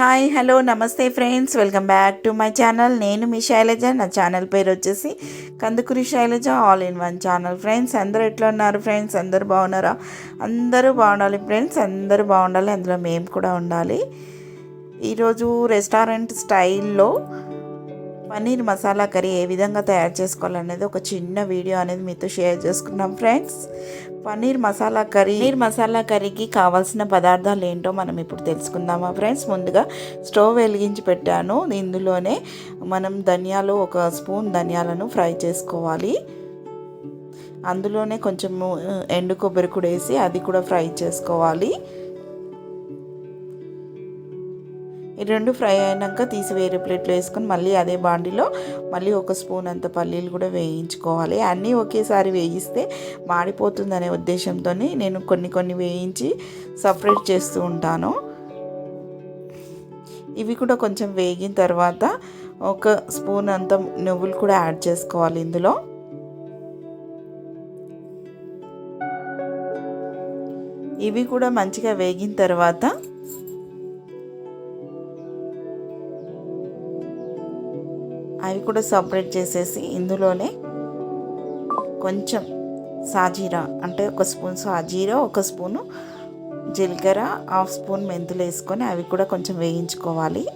Hi hello నమస్తే friends. Welcome back to my channel. నేను మీ శైలజ. నా ఛానల్ పేరు వచ్చేసి Kandukuri Shailaja all in one channel. Friends అందరూ ఎట్లా ఉన్నారు ఫ్రెండ్స్? అందరూ బాగున్నారా? అందరూ బాగుండాలి ఫ్రెండ్స్. అందరూ బాగుండాలి. అందులో మేము కూడా ఉండాలి. ఈరోజు రెస్టారెంట్ స్టైల్లో పన్నీర్ మసాలా కర్రీ ఏ విధంగా తయారు చేసుకోవాలనేది ఒక చిన్న వీడియో అనేది మీతో షేర్ చేసుకున్నాం ఫ్రెండ్స్. పన్నీర్ మసాలా కర్రీ పన్నీర్ మసాలా కర్రీకి కావాల్సిన పదార్థాలు ఏంటో మనం ఇప్పుడు తెలుసుకుందామా ఫ్రెండ్స్? ముందుగా స్టవ్ వెలిగించి పెట్టాను. ఇందులోనే మనం ధనియాలు ఒక స్పూన్ ధనియాలను ఫ్రై చేసుకోవాలి. అందులోనే కొంచెము ఎండు కొబ్బరి కూడా వేసి అది కూడా ఫ్రై చేసుకోవాలి. ఈ రెండు ఫ్రై అయినాక తీసి వేరే ప్లేట్లో వేసుకొని మళ్ళీ అదే బాండిలో మళ్ళీ ఒక స్పూన్ అంత పల్లీలు కూడా వేయించుకోవాలి. అన్నీ ఒకేసారి వేయిస్తే మాడిపోతుందనే ఉద్దేశంతో నేను కొన్ని కొన్ని వేయించి సపరేట్ చేస్తూ ఉంటాను. ఇవి కూడా కొంచెం వేగిన తర్వాత ఒక స్పూన్ అంత నువ్వులు కూడా యాడ్ చేసుకోవాలి ఇందులో. ఇవి కూడా మంచిగా వేగిన తర్వాత అవి కూడా సపరేట్ చేసేసి ఇందులోనే కొంచెం సాజీరా అంటే ఒక స్పూన్ సాజీరా ఒక స్పూను జీలకర్ర హాఫ్ స్పూన్ మెంతులు వేసుకొని అవి కూడా కొంచెం వేయించుకోవాలి.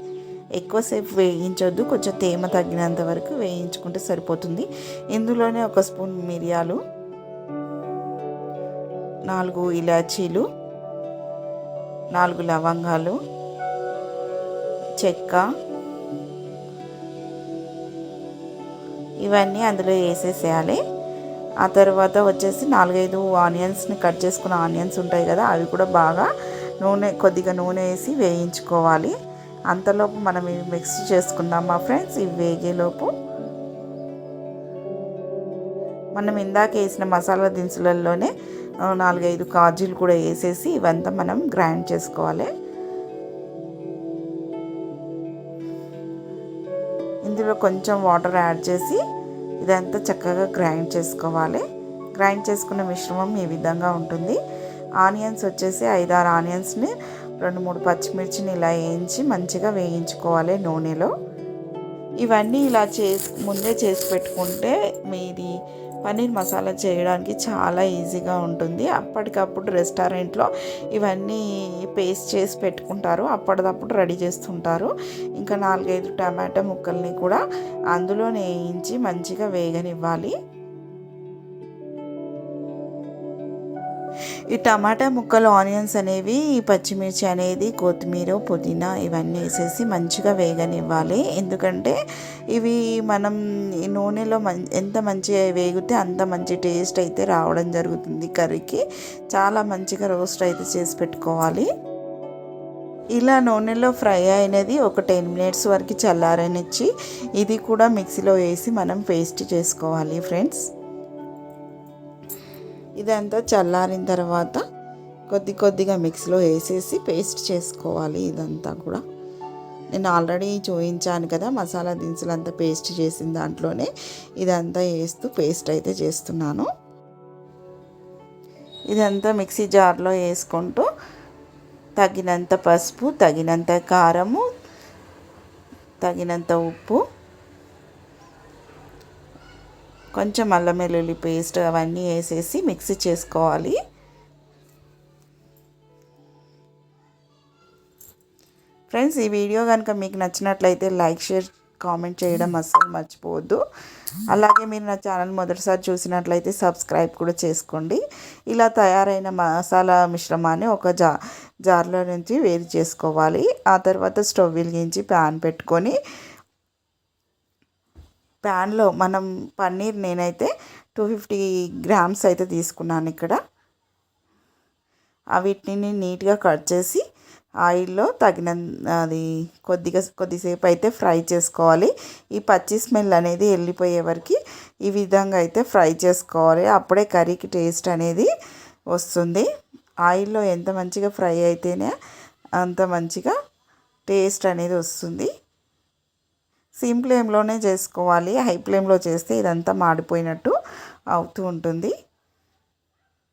ఎక్కువసేపు వేయించొద్దు కొంచెం తేమ తగ్గినంత వరకు వేయించుకుంటే సరిపోతుంది. ఇందులోనే ఒక స్పూన్ మిరియాలు నాలుగు ఇలాచీలు నాలుగు లవంగాలు చెక్క ఇవన్నీ అందులో వేసేసేయాలి. ఆ తర్వాత వచ్చేసి నాలుగైదు ఆనియన్స్ని కట్ చేసుకున్న ఆనియన్స్ ఉంటాయి కదా అవి కూడా బాగా నూనె కొద్దిగా నూనె వేసి వేయించుకోవాలి. అంతలోపు మనం ఇవి మిక్స్ చేసుకుందాం మా ఫ్రెండ్స్ ఇవి వేగేలోపు. మనం ఇందాక వేసిన మసాలా దినుసులలోనే నాలుగైదు కాజులు కూడా వేసేసి ఇవంతా మనం గ్రైండ్ చేసుకోవాలి. ఇందులో కొంచెం వాటర్ యాడ్ చేసి ఇదంతా చక్కగా గ్రైండ్ చేసుకోవాలి. గ్రైండ్ చేసుకున్న మిశ్రమం ఈ విధంగా ఉంటుంది. ఆనియన్స్ వచ్చేసి ఐదారు ఆనియన్స్ని రెండు మూడు పచ్చిమిర్చిని ఇలా వేయించి మంచిగా వేయించుకోవాలి నూనెలో. ఇవన్నీ ఇలా చేసి ముందే చేసి పెట్టుకుంటే మీది పన్నీర్ మసాలా చేయడానికి చాలా ఈజీగా ఉంటుంది. అప్పటికప్పుడు రెస్టారెంట్లో ఇవన్నీ పేస్ట్ చేసి పెట్టుకుంటారు. అప్పటిదప్పుడు రెడీ చేస్తుంటారు. ఇంకా నాలుగైదు టమాటా ముక్కల్ని కూడా అందులో వేయించి మంచిగా వేగనివ్వాలి. ఈ టమాటా ముక్కలు ఆనియన్స్ అనేవి పచ్చిమిర్చి అనేది కొత్తిమీర పుదీనా ఇవన్నీ వేసేసి మంచిగా వేగనివ్వాలి. ఎందుకంటే ఇవి మనం ఈ నూనెలో మం ఎంత మంచిగా వేగితే అంత మంచి టేస్ట్ అయితే రావడం జరుగుతుంది. కర్రీకి చాలా మంచిగా రోస్ట్ అయితే చేసి పెట్టుకోవాలి. ఇలా నూనెలో ఫ్రై అయినది ఒక టెన్ మినిట్స్ వరకు చల్లారనిచ్చి ఇది కూడా మిక్సీలో వేసి మనం పేస్ట్ చేసుకోవాలి ఫ్రెండ్స్. ఇదంతా చల్లారిన తర్వాత కొద్ది కొద్దిగా మిక్స్లో వేసేసి పేస్ట్ చేసుకోవాలి ఇదంతా కూడా. నేను ఆల్రెడీ చూపించాను కదా మసాలా దినుసులు అంతా పేస్ట్ చేసిన దాంట్లోనే ఇదంతా వేస్తూ పేస్ట్ అయితే చేస్తున్నాను. ఇదంతా మిక్సీ జార్లో వేసుకుంటూ తగినంత పసుపు తగినంత కారము తగినంత ఉప్పు కొంచెం అల్లం వెల్లుల్లి పేస్ట్ అవన్నీ వేసేసి మిక్సీ చేసుకోవాలి. ఫ్రెండ్స్ ఈ వీడియో కనుక మీకు నచ్చినట్లయితే లైక్ షేర్ కామెంట్ చేయడం అస్సలు మర్చిపోవద్దు. అలాగే మీరు నా ఛానల్ మొదటిసారి చూసినట్లయితే సబ్స్క్రైబ్ కూడా చేసుకోండి. ఇలా తయారైన మసాలా మిశ్రమాన్ని ఒక జా జార్లో నుంచి వేరు చేసుకోవాలి. ఆ తర్వాత స్టవ్ వెలిగించి ప్యాన్ పెట్టుకొని ప్యాన్లో మనం పన్నీర్ నేనైతే టూ ఫిఫ్టీ గ్రామ్స్ అయితే తీసుకున్నాను ఇక్కడ. వీటిని నీట్గా కట్ చేసి ఆయిల్లో తగిన అది కొద్దిగా కొద్దిసేపు అయితే ఫ్రై చేసుకోవాలి. ఈ పచ్చి స్మెల్ అనేది వెళ్ళిపోయే వరకు ఈ విధంగా అయితే ఫ్రై చేసుకోవాలి. అప్పుడే కర్రీకి టేస్ట్ అనేది వస్తుంది. ఆయిల్లో ఎంత మంచిగా ఫ్రై అయితేనే అంత మంచిగా టేస్ట్ అనేది వస్తుంది. సిమ్ ఫ్లేమ్లోనే చేసుకోవాలి. హై ఫ్లేమ్లో చేస్తే ఇదంతా మాడిపోయినట్టు అవుతూ ఉంటుంది.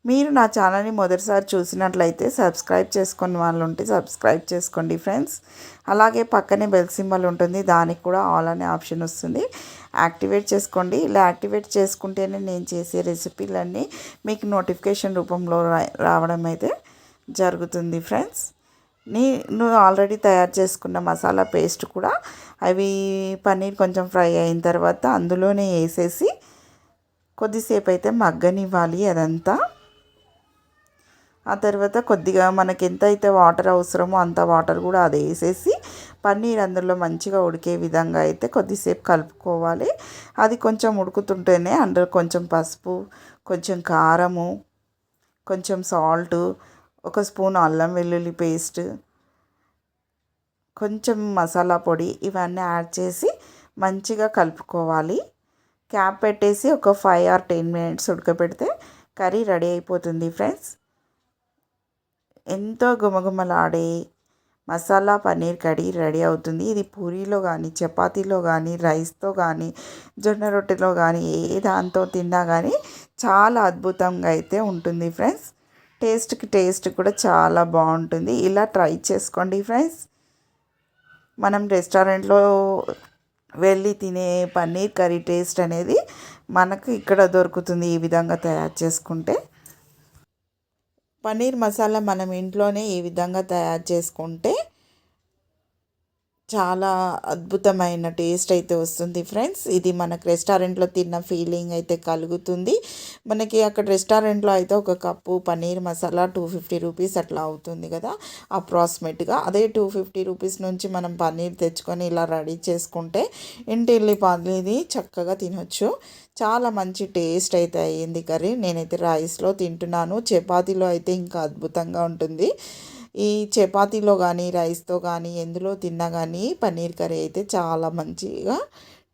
మీరు నా ఛానల్ని మొదటిసారి చూసినట్లయితే సబ్స్క్రైబ్ చేసుకుని వాళ్ళు ఉంటే సబ్స్క్రైబ్ చేసుకోండి ఫ్రెండ్స్. అలాగే పక్కనే బెల్ సింబల్ ఉంటుంది. దానికి కూడా ఆల్ అనే ఆప్షన్ వస్తుంది. యాక్టివేట్ చేసుకోండి. ఇలా యాక్టివేట్ చేసుకుంటేనే నేను చేసే రెసిపీలన్నీ మీకు నోటిఫికేషన్ రూపంలో రావడం అయితే జరుగుతుంది ఫ్రెండ్స్. నేను ఆల్రెడీ తయారు చేసుకున్న మసాలా పేస్ట్ కూడా అవి పన్నీర్ కొంచెం ఫ్రై అయిన తర్వాత అందులోనే వేసేసి కొద్దిసేపు అయితే మగ్గనివ్వాలి అదంతా. ఆ తర్వాత కొద్దిగా మనకి ఎంత అయితే వాటర్ అవసరమో అంత వాటర్ కూడా అది వేసేసి పన్నీర్ అందులో మంచిగా ఉడికే విధంగా అయితే కొద్దిసేపు కలుపుకోవాలి. అది కొంచెం ఉడుకుతుంటేనే అందులో కొంచెం పసుపు కొంచెం కారము కొంచెం సాల్టు ఒక స్పూన్ అల్లం వెల్లుల్లి పేస్ట్ కొంచెం మసాలా పొడి ఇవన్నీ యాడ్ చేసి మంచిగా కలుపుకోవాలి. క్యాప్ పెట్టేసి ఒక ఫైవ్ ఆర్ టెన్ మినిట్స్ ఉడకబెడితే కర్రీ రెడీ అయిపోతుంది ఫ్రెండ్స్. ఎంతో గుమగుమలాడే మసాలా పన్నీర్ కర్రీ రెడీ అవుతుంది. ఇది పూరీలో కానీ చపాతీలో కానీ రైస్తో కానీ జొన్న రొట్టెలో కానీ ఏ దాంతో తిన్నా కానీ చాలా అద్భుతంగా అయితే ఉంటుంది ఫ్రెండ్స్. టేస్ట్కి టేస్ట్ కూడా చాలా బాగుంటుంది. ఇలా ట్రై చేసుకోండి ఫ్రెండ్స్. మనం రెస్టారెంట్లో వెళ్ళి తినే పన్నీర్ కర్రీ టేస్ట్ అనేది మనకు ఇక్కడ దొరుకుతుంది ఈ విధంగా తయారు చేసుకుంటే. పన్నీర్ మసాలా మనం ఇంట్లోనే ఈ విధంగా తయారు చేసుకుంటే చాలా అద్భుతమైన టేస్ట్ అయితే వస్తుంది ఫ్రెండ్స్. ఇది మనకు రెస్టారెంట్లో తిన్న ఫీలింగ్ అయితే కలుగుతుంది. మనకి అక్కడ రెస్టారెంట్లో అయితే ఒక cup paneer masala two fifty rupees అట్లా అవుతుంది కదా అప్రాక్సిమేట్గా. అదే టూ ఫిఫ్టీ రూపీస్ నుంచి మనం పన్నీర్ తెచ్చుకొని ఇలా రెడీ చేసుకుంటే ఇంటిల్లి పన్నీర్ది చక్కగా తినొచ్చు. చాలా మంచి టేస్ట్ అయితే అయ్యింది కర్రీ. నేనైతే రైస్లో తింటున్నాను. చపాతీలో అయితే ఇంకా అద్భుతంగా ఉంటుంది. ఈ చపాతీలో కానీ రైస్తో కానీ ఎందులో తిన్నా కానీ పన్నీర్ కర్రీ అయితే చాలా మంచిగా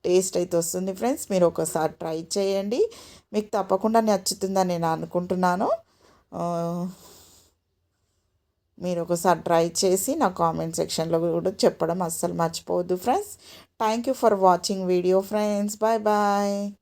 టేస్ట్ అయితే వస్తుంది ఫ్రెండ్స్. మీరు ఒకసారి ట్రై చేయండి. మీకు తప్పకుండా నచ్చుతుందని నేను అనుకుంటున్నాను. మీరు ఒకసారి ట్రై చేసి నా కామెంట్ సెక్షన్లో కూడా చెప్పడం అస్సలు మర్చిపోవద్దు friends. Thank you for watching video friends. Bye bye.